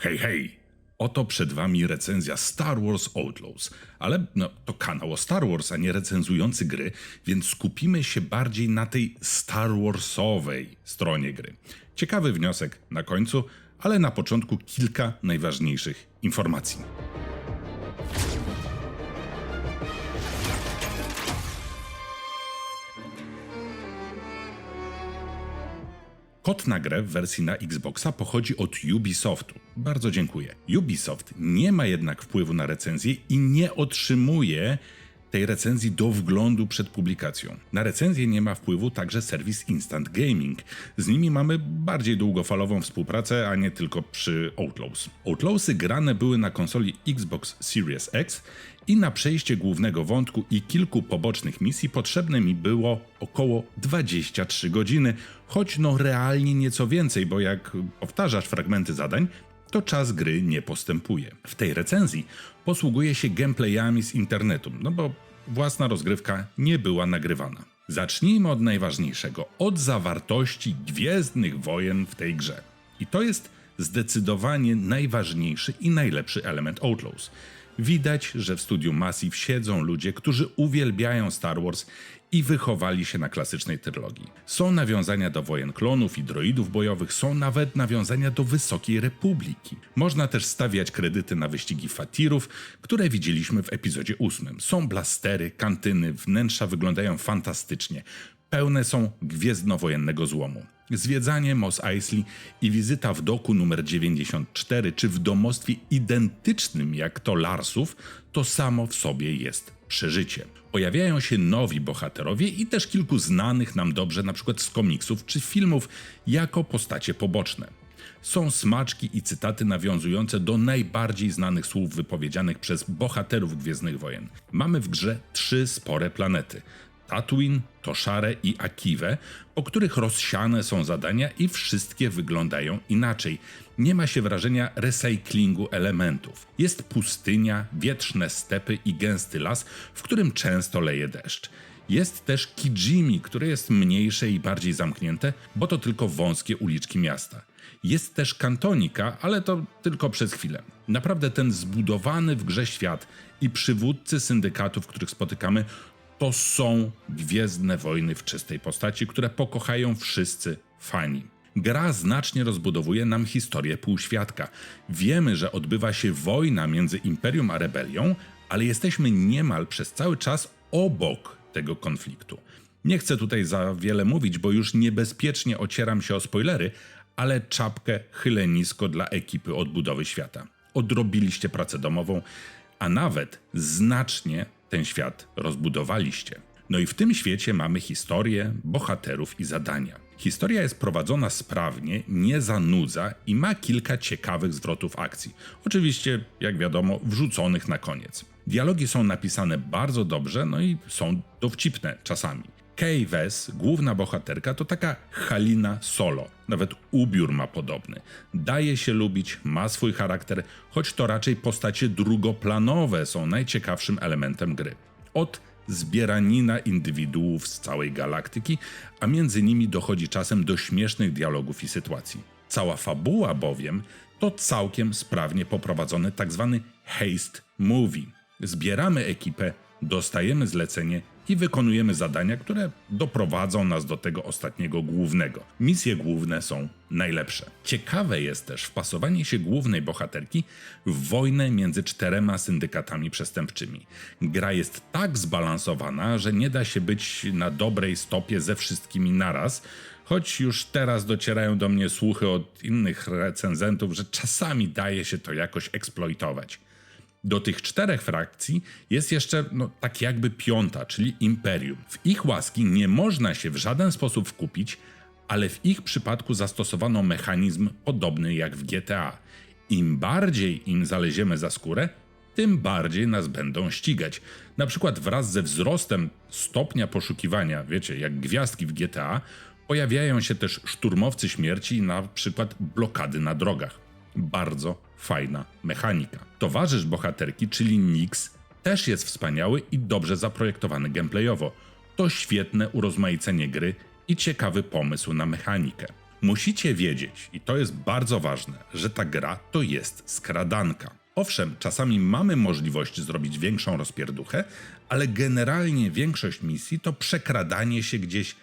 Hej, hej! Oto przed wami recenzja Star Wars Outlaws, ale no, to kanał o Star Wars, a nie recenzujący gry, więc skupimy się bardziej na tej Star Warsowej stronie gry. Ciekawy wniosek na końcu, ale na początku kilka najważniejszych informacji. Kod na grę w wersji na Xboxa pochodzi od Ubisoftu. Bardzo dziękuję. Ubisoft nie ma jednak wpływu na recenzję i nie otrzymuje tej recenzji do wglądu przed publikacją. Na recenzję nie ma wpływu także serwis Instant Gaming. Z nimi mamy bardziej długofalową współpracę, a nie tylko przy Outlaws. Outlawsy grane były na konsoli Xbox Series X i na przejście głównego wątku i kilku pobocznych misji potrzebne mi było około 23 godziny, choć no realnie nieco więcej, bo jak powtarzasz fragmenty zadań, to czas gry nie postępuje. W tej recenzji posługuje się gameplayami z internetu, no bo własna rozgrywka nie była nagrywana. Zacznijmy od najważniejszego, od zawartości Gwiezdnych Wojen w tej grze. I to jest zdecydowanie najważniejszy i najlepszy element Outlaws. Widać, że w studiu Massive siedzą ludzie, którzy uwielbiają Star Wars i wychowali się na klasycznej trylogii. Są nawiązania do wojen klonów i droidów bojowych, są nawet nawiązania do Wysokiej Republiki. Można też stawiać kredyty na wyścigi fatirów, które widzieliśmy w epizodzie 8. Są blastery, kantyny, wnętrza wyglądają fantastycznie. Pełne są gwiezdnowojennego złomu. Zwiedzanie Mos Eisley i wizyta w doku numer 94 czy w domostwie identycznym jak to Larsów, to samo w sobie jest przeżycie. Pojawiają się nowi bohaterowie i też kilku znanych nam dobrze, przykład z komiksów czy filmów, jako postacie poboczne. Są smaczki i cytaty nawiązujące do najbardziej znanych słów wypowiedzianych przez bohaterów Gwiezdnych Wojen. Mamy w grze trzy spore planety. Tatooine, Toshare i Akiwę, po których rozsiane są zadania i wszystkie wyglądają inaczej. Nie ma się wrażenia recyklingu elementów. Jest pustynia, wietrzne stepy i gęsty las, w którym często leje deszcz. Jest też Kijimi, które jest mniejsze i bardziej zamknięte, bo to tylko wąskie uliczki miasta. Jest też Kantonika, ale to tylko przez chwilę. Naprawdę ten zbudowany w grze świat i przywódcy syndykatów, których spotykamy, to są Gwiezdne Wojny w czystej postaci, które pokochają wszyscy fani. Gra znacznie rozbudowuje nam historię półświadka. Wiemy, że odbywa się wojna między Imperium a Rebelią, ale jesteśmy niemal przez cały czas obok tego konfliktu. Nie chcę tutaj za wiele mówić, bo już niebezpiecznie ocieram się o spoilery, ale czapkę chylę nisko dla ekipy odbudowy świata. Odrobiliście pracę domową, a nawet znacznie ten świat rozbudowaliście. No i w tym świecie mamy historię, bohaterów i zadania. Historia jest prowadzona sprawnie, nie zanudza i ma kilka ciekawych zwrotów akcji. Oczywiście, jak wiadomo, wrzuconych na koniec. Dialogi są napisane bardzo dobrze, no i są dowcipne czasami. Kay Wes, główna bohaterka, to taka Halina Solo. Nawet ubiór ma podobny. Daje się lubić, ma swój charakter, choć to raczej postacie drugoplanowe są najciekawszym elementem gry. Od zbieranina indywiduów z całej galaktyki, a między nimi dochodzi czasem do śmiesznych dialogów i sytuacji. Cała fabuła bowiem to całkiem sprawnie poprowadzony tzw. Tak haste movie. Zbieramy ekipę, dostajemy zlecenie i wykonujemy zadania, które doprowadzą nas do tego ostatniego głównego. Misje główne są najlepsze. Ciekawe jest też wpasowanie się głównej bohaterki w wojnę między czterema syndykatami przestępczymi. Gra jest tak zbalansowana, że nie da się być na dobrej stopie ze wszystkimi naraz, choć już teraz docierają do mnie słuchy od innych recenzentów, że czasami daje się to jakoś eksploitować. Do tych czterech frakcji jest jeszcze no, tak jakby piąta, czyli Imperium. W ich łaski nie można się w żaden sposób wkupić, ale w ich przypadku zastosowano mechanizm podobny jak w GTA. Im bardziej im zaleziemy za skórę, tym bardziej nas będą ścigać. Na przykład wraz ze wzrostem stopnia poszukiwania, wiecie, jak gwiazdki w GTA, pojawiają się też szturmowcy śmierci na przykład blokady na drogach. Bardzo fajna mechanika. Towarzysz bohaterki, czyli Nix, też jest wspaniały i dobrze zaprojektowany gameplayowo. To świetne urozmaicenie gry i ciekawy pomysł na mechanikę. Musicie wiedzieć, i to jest bardzo ważne, że ta gra to jest skradanka. Owszem, czasami mamy możliwość zrobić większą rozpierduchę, ale generalnie większość misji to przekradanie się gdzieś,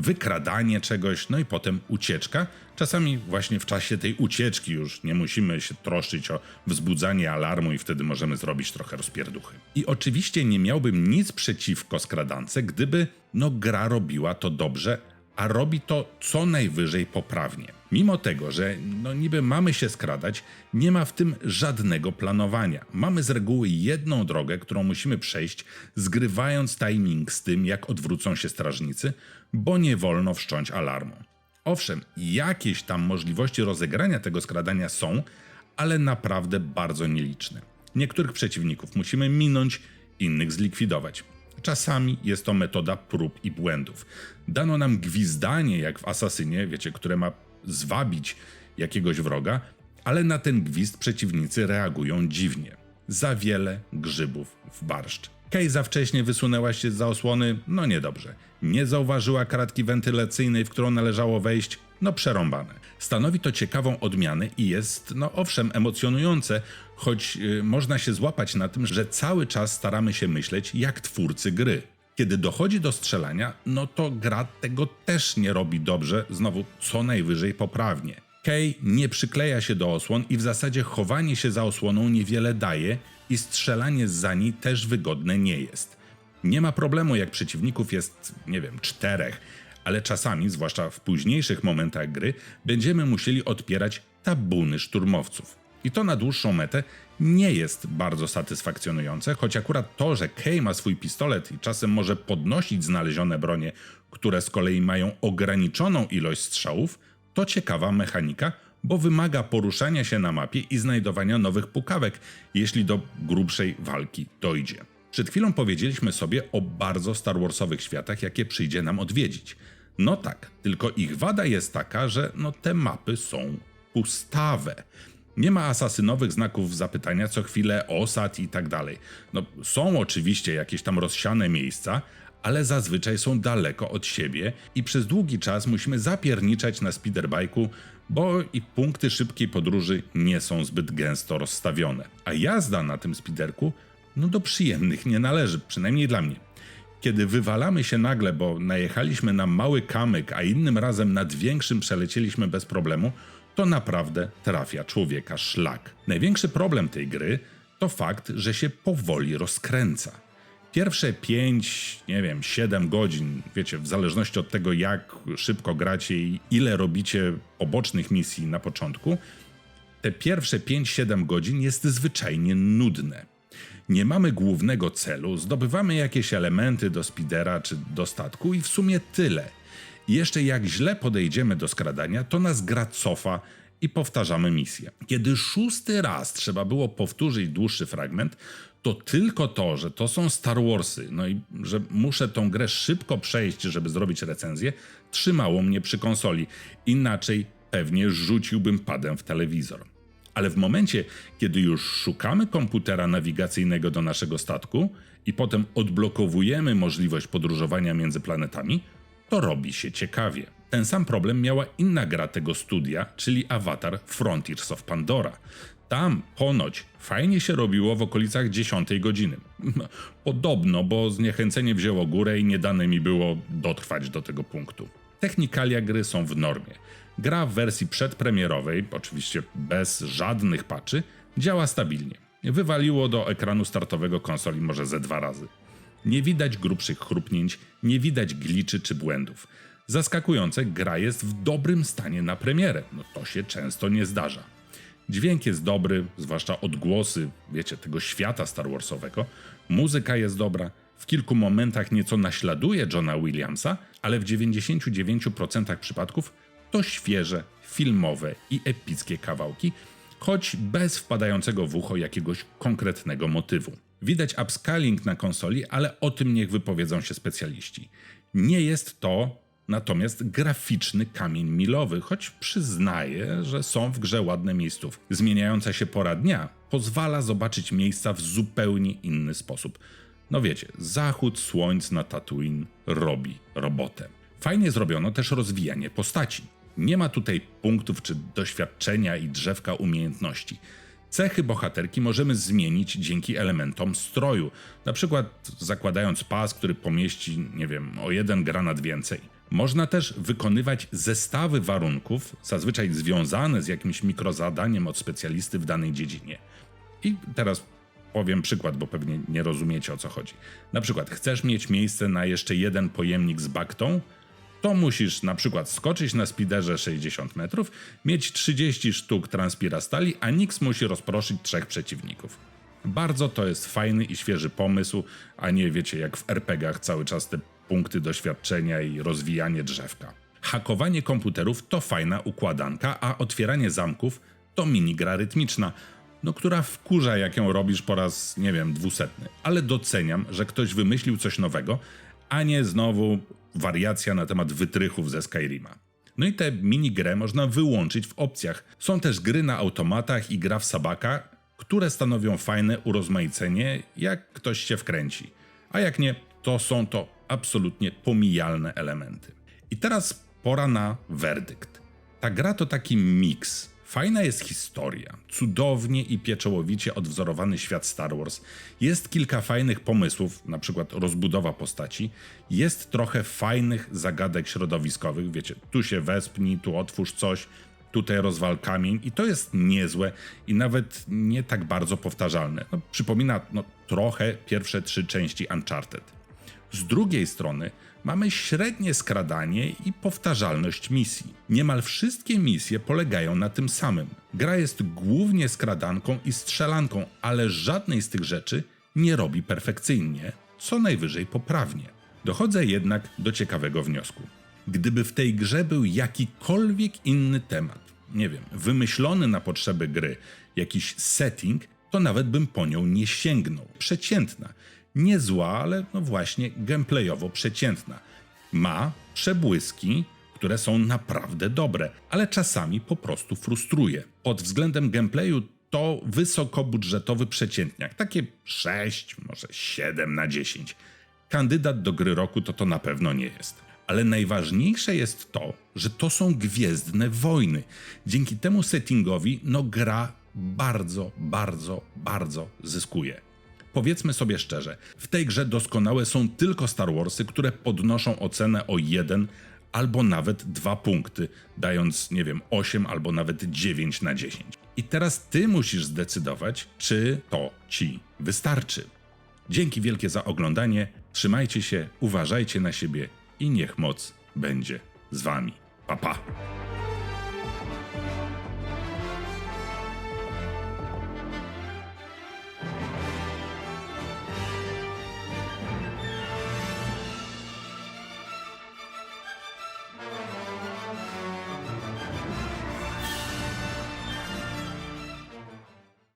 wykradanie czegoś, no i potem ucieczka. Czasami właśnie w czasie tej ucieczki już nie musimy się troszczyć o wzbudzanie alarmu i wtedy możemy zrobić trochę rozpierduchy. I oczywiście nie miałbym nic przeciwko skradance, gdyby no gra robiła to dobrze, a robi to co najwyżej poprawnie. Mimo tego, że no niby mamy się skradać, nie ma w tym żadnego planowania. Mamy z reguły jedną drogę, którą musimy przejść, zgrywając timing z tym, jak odwrócą się strażnicy, bo nie wolno wszcząć alarmu. Owszem, jakieś tam możliwości rozegrania tego skradania są, ale naprawdę bardzo nieliczne. Niektórych przeciwników musimy minąć, innych zlikwidować. Czasami jest to metoda prób i błędów. Dano nam gwizdanie, jak w Asasynie, wiecie, które ma zwabić jakiegoś wroga, ale na ten gwizd przeciwnicy reagują dziwnie. Za wiele grzybów w barszcz. Kej za wcześnie wysunęła się za osłony, no niedobrze. Nie zauważyła kratki wentylacyjnej, w którą należało wejść, no przerąbane. Stanowi to ciekawą odmianę i jest, no owszem, emocjonujące, choć yy, można się złapać na tym, że cały czas staramy się myśleć jak twórcy gry. Kiedy dochodzi do strzelania, no to gra tego też nie robi dobrze, znowu co najwyżej poprawnie. Kay nie przykleja się do osłon i w zasadzie chowanie się za osłoną niewiele daje i strzelanie za niej też wygodne nie jest. Nie ma problemu jak przeciwników jest, nie wiem, czterech, ale czasami, zwłaszcza w późniejszych momentach gry, będziemy musieli odpierać tabuny szturmowców. I to na dłuższą metę nie jest bardzo satysfakcjonujące, choć akurat to, że Kay ma swój pistolet i czasem może podnosić znalezione bronie, które z kolei mają ograniczoną ilość strzałów, to ciekawa mechanika, bo wymaga poruszania się na mapie i znajdowania nowych pukawek, jeśli do grubszej walki dojdzie. Przed chwilą powiedzieliśmy sobie o bardzo Star Warsowych światach, jakie przyjdzie nam odwiedzić. No tak, tylko ich wada jest taka, że no te mapy są pustawe. Nie ma asasynowych znaków zapytania co chwilę, osad i tak dalej. No, są oczywiście jakieś tam rozsiane miejsca, ale zazwyczaj są daleko od siebie i przez długi czas musimy zapierniczać na speederbike'u, bo i punkty szybkiej podróży nie są zbyt gęsto rozstawione. A jazda na tym spiderku, no do przyjemnych nie należy, przynajmniej dla mnie. Kiedy wywalamy się nagle, bo najechaliśmy na mały kamyk, a innym razem nad większym przelecieliśmy bez problemu, to naprawdę trafia człowieka szlak. Największy problem tej gry to fakt, że się powoli rozkręca. Pierwsze 5, nie wiem, 7 godzin, wiecie, w zależności od tego, jak szybko gracie i ile robicie pobocznych misji na początku, te pierwsze 5-7 godzin jest zwyczajnie nudne. Nie mamy głównego celu, zdobywamy jakieś elementy do speedera czy do statku i w sumie tyle. I jeszcze jak źle podejdziemy do skradania, to nas gra cofa i powtarzamy misję. Kiedy szósty raz trzeba było powtórzyć dłuższy fragment, to tylko to, że to są Star Warsy, no i że muszę tą grę szybko przejść, żeby zrobić recenzję, trzymało mnie przy konsoli. Inaczej pewnie rzuciłbym padem w telewizor. Ale w momencie, kiedy już szukamy komputera nawigacyjnego do naszego statku i potem odblokowujemy możliwość podróżowania między planetami, to robi się ciekawie. Ten sam problem miała inna gra tego studia, czyli Avatar Frontiers of Pandora. Tam ponoć fajnie się robiło w okolicach 10 godziny. Podobno, bo zniechęcenie wzięło górę i nie dane mi było dotrwać do tego punktu. Technikalia gry są w normie. Gra w wersji przedpremierowej, oczywiście bez żadnych patchy, działa stabilnie. Wywaliło do ekranu startowego konsoli może ze dwa razy. Nie widać grubszych chrupnięć, nie widać gliczy czy błędów. Zaskakujące, gra jest w dobrym stanie na premierę. No to się często nie zdarza. Dźwięk jest dobry, zwłaszcza odgłosy, wiecie, tego świata Star Warsowego. Muzyka jest dobra, w kilku momentach nieco naśladuje Johna Williamsa, ale w 99% przypadków to świeże, filmowe i epickie kawałki, choć bez wpadającego w ucho jakiegoś konkretnego motywu. Widać upscaling na konsoli, ale o tym niech wypowiedzą się specjaliści. Nie jest to natomiast graficzny kamień milowy, choć przyznaję, że są w grze ładne miejsców. Zmieniająca się pora dnia pozwala zobaczyć miejsca w zupełnie inny sposób. No wiecie, zachód słońc na Tatooine robi robotę. Fajnie zrobiono też rozwijanie postaci. Nie ma tutaj punktów czy doświadczenia i drzewka umiejętności. Cechy bohaterki możemy zmienić dzięki elementom stroju, na przykład zakładając pas, który pomieści, nie wiem, o jeden granat więcej. Można też wykonywać zestawy warunków, zazwyczaj związane z jakimś mikrozadaniem od specjalisty w danej dziedzinie. I teraz powiem przykład, bo pewnie nie rozumiecie o co chodzi. Na przykład chcesz mieć miejsce na jeszcze jeden pojemnik z baktą, to musisz na przykład skoczyć na spiderze 60 metrów, mieć 30 sztuk transpirastali, a Nix musi rozproszyć trzech przeciwników. Bardzo to jest fajny i świeży pomysł, a nie wiecie jak w RPGach cały czas te punkty doświadczenia i rozwijanie drzewka. Hakowanie komputerów to fajna układanka, a otwieranie zamków to minigra rytmiczna, no która wkurza jak ją robisz po raz, nie wiem, dwusetny. Ale doceniam, że ktoś wymyślił coś nowego, a nie znowu wariacja na temat wytrychów ze Skyrima. No i tę minigrę można wyłączyć w opcjach. Są też gry na automatach i gra w sabaka, które stanowią fajne urozmaicenie, jak ktoś się wkręci. A jak nie, to są to absolutnie pomijalne elementy. I teraz pora na werdykt. Ta gra to taki miks. Fajna jest historia, cudownie i pieczołowicie odwzorowany świat Star Wars. Jest kilka fajnych pomysłów, na przykład rozbudowa postaci. Jest trochę fajnych zagadek środowiskowych, wiecie, tu się wespnij, tu otwórz coś, tutaj rozwal kamień i to jest niezłe i nawet nie tak bardzo powtarzalne. No, przypomina no, trochę pierwsze trzy części Uncharted. Z drugiej strony mamy średnie skradanie i powtarzalność misji. Niemal wszystkie misje polegają na tym samym. Gra jest głównie skradanką i strzelanką, ale żadnej z tych rzeczy nie robi perfekcyjnie, co najwyżej poprawnie. Dochodzę jednak do ciekawego wniosku. Gdyby w tej grze był jakikolwiek inny temat, nie wiem, wymyślony na potrzeby gry, jakiś setting, to nawet bym po nią nie sięgnął. Przeciętna. Nie zła, ale no właśnie gameplayowo przeciętna. Ma przebłyski, które są naprawdę dobre, ale czasami po prostu frustruje. Pod względem gameplayu to wysokobudżetowy przeciętniak, takie 6, może 7 na 10. Kandydat do gry roku to to na pewno nie jest. Ale najważniejsze jest to, że to są gwiezdne wojny. Dzięki temu settingowi, no gra bardzo, bardzo, bardzo zyskuje. Powiedzmy sobie szczerze, w tej grze doskonałe są tylko Star Warsy, które podnoszą ocenę o jeden albo nawet dwa punkty, dając, nie wiem, 8 albo nawet 9 na 10. I teraz ty musisz zdecydować, czy to ci wystarczy. Dzięki wielkie za oglądanie, trzymajcie się, uważajcie na siebie i niech moc będzie z wami. Pa pa!